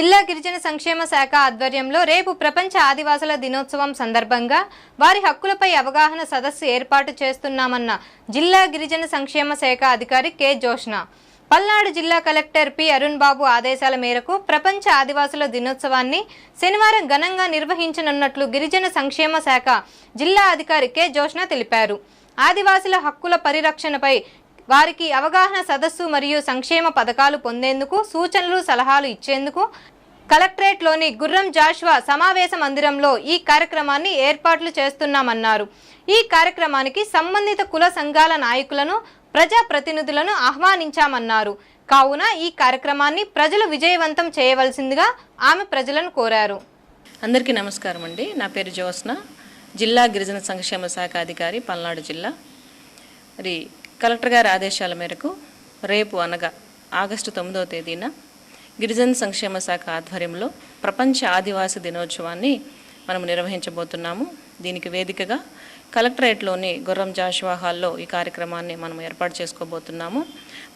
జిల్లా గిరిజన సంక్షేమ శాఖ ఆధ్వర్యంలో రేపు ప్రపంచ ఆదివాసుల దినోత్సవం సందర్భంగా వారి హక్కులపై అవగాహన సదస్సు ఏర్పాటు చేస్తున్నామన్న జిల్లా గిరిజన సంక్షేమ శాఖ అధికారి కె. జోష్న పల్నాడు జిల్లా కలెక్టర్ పి. అరుణ్ బాబు ఆదేశాల మేరకు ప్రపంచ ఆదివాసుల దినోత్సవాన్ని శనివారం ఘనంగా నిర్వహించనున్నట్లు గిరిజన సంక్షేమ శాఖ జిల్లా అధికారి కె. జోష్న తెలిపారు. ఆదివాసుల హక్కుల పరిరక్షణపై వారికి అవగాహన సదస్సు మరియు సంక్షేమ పథకాలు పొందేందుకు సూచనలు సలహాలు ఇచ్చేందుకు కలెక్టరేట్లోని గుర్రం జాషువా సమావేశ మందిరంలో ఈ కార్యక్రమాన్ని ఏర్పాట్లు చేస్తున్నామన్నారు. ఈ కార్యక్రమానికి సంబంధిత కుల సంఘాల నాయకులను ప్రజా ప్రతినిధులను ఆహ్వానించామన్నారు. కావున ఈ కార్యక్రమాన్ని ప్రజలు విజయవంతం చేయవలసిందిగా ఆమె ప్రజలను కోరారు. అందరికీ నమస్కారం అండి. నా పేరు జ్యోత్స్న జిల్లా గిరిజన సంక్షేమ శాఖ అధికారి పల్నాడు జిల్లా. మరి కలెక్టర్ గారి ఆదేశాల మేరకు రేపు అనగా ఆగస్టు తొమ్మిదవ తేదీన గిరిజన సంక్షేమ శాఖ ఆధ్వర్యంలో ప్రపంచ ఆదివాసీ దినోత్సవాన్ని మనం నిర్వహించబోతున్నాము. దీనికి వేదికగా కలెక్టరేట్లోని గుర్రం జాషువా హాల్లో ఈ కార్యక్రమాన్ని మనం ఏర్పాటు చేసుకోబోతున్నాము.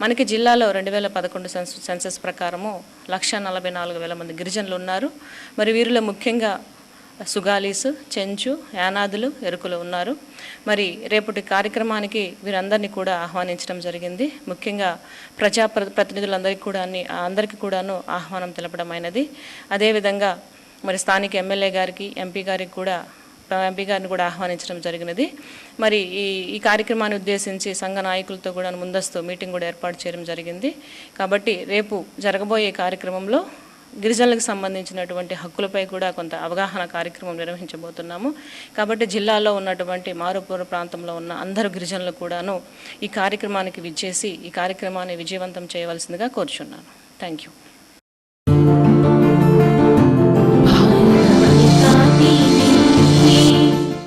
మనకి జిల్లాలో రెండు వేల పదకొండు సెన్స్ సెన్సెస్ ప్రకారము లక్ష నలభై నాలుగు వేల మంది గిరిజనులు ఉన్నారు. మరి వీరిలో ముఖ్యంగా సుగాలీసు చెంచు యానాదులు ఎరుకులు ఉన్నారు. మరి రేపటి కార్యక్రమానికి వీరందరినీ కూడా ఆహ్వానించడం జరిగింది. ముఖ్యంగా ప్రజా ప్రతినిధులందరికీ కూడా అందరికీ కూడాను ఆహ్వానం తెలపడం అయినది. అదేవిధంగా మరి స్థానిక ఎమ్మెల్యే గారికి ఎంపీ గారికి కూడా ఎంపీ గారిని కూడా ఆహ్వానించడం జరిగినది. మరి ఈ ఈ కార్యక్రమాన్ని ఉద్దేశించి సంఘ నాయకులతో కూడా ముందస్తు మీటింగ్ కూడా ఏర్పాటు చేయడం జరిగింది. కాబట్టి రేపు జరగబోయే కార్యక్రమంలో గిరిజనులకు సంబంధించినటువంటి హక్కులపై కూడా కొంత అవగాహన కార్యక్రమం నిర్వహించబోతున్నాము. కాబట్టి జిల్లాలో ఉన్నటువంటి మారుపూర ప్రాంతంలో ఉన్న అందరు గిరిజనులు కూడాను ఈ కార్యక్రమానికి విచ్చేసి ఈ కార్యక్రమాన్ని విజయవంతం చేయవలసిందిగా కోరుచున్నాను. Thank you